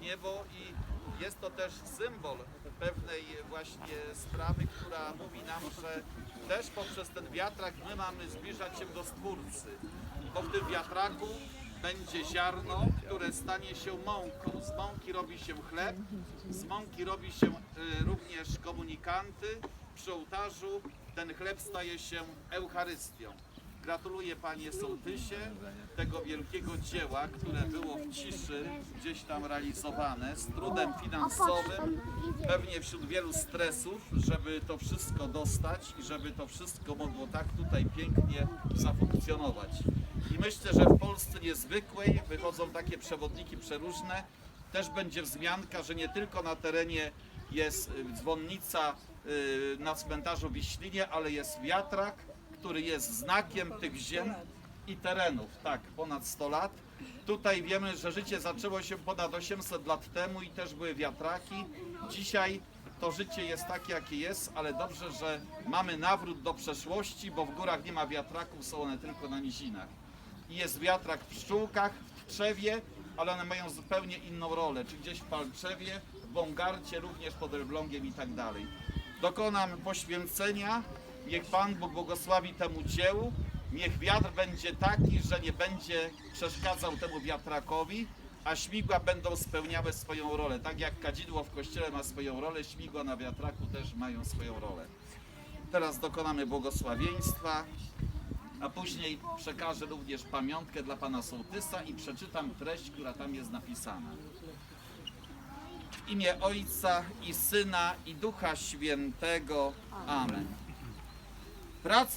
niebo i jest to też symbol pewnej właśnie sprawy, która mówi nam, że też poprzez ten wiatrak my mamy zbliżać się do Stwórcy, bo w tym wiatraku będzie ziarno, które stanie się mąką. Z mąki robi się chleb, z mąki robi się y, również komunikanty. Przy ołtarzu ten chleb staje się Eucharystią. Gratuluję Panie Sołtysie tego wielkiego dzieła, które było w ciszy gdzieś tam realizowane, z trudem finansowym, pewnie wśród wielu stresów, żeby to wszystko dostać i żeby to wszystko mogło tak tutaj pięknie zafunkcjonować. I myślę, że w Polsce niezwykłej wychodzą takie przewodniki przeróżne. Też będzie wzmianka, że nie tylko na terenie jest y, dzwonnica y, na cmentarzu Wiślinie, ale jest wiatrak, który jest znakiem tych ziem i terenów. Tak, ponad 100 lat. Tutaj wiemy, że życie zaczęło się ponad 800 lat temu i też były wiatraki. Dzisiaj to życie jest takie, jakie jest, ale dobrze, że mamy nawrót do przeszłości, bo w górach nie ma wiatraków, są one tylko na nizinach. I jest wiatrak w pszczółkach, w trzewie, ale one mają zupełnie inną rolę, czy gdzieś w palczewie, w bągarcie, również pod Elblągiem i tak dalej. Dokonam poświęcenia, niech Pan Bóg błogosławi temu dziełu, niech wiatr będzie taki, że nie będzie przeszkadzał temu wiatrakowi, a śmigła będą spełniały swoją rolę. Tak jak kadzidło w kościele ma swoją rolę, śmigła na wiatraku też mają swoją rolę. Teraz dokonamy błogosławieństwa, a później przekażę również pamiątkę dla pana sołtysa i przeczytam treść, która tam jest napisana. W imię Ojca i Syna i Ducha Świętego. Amen. Praca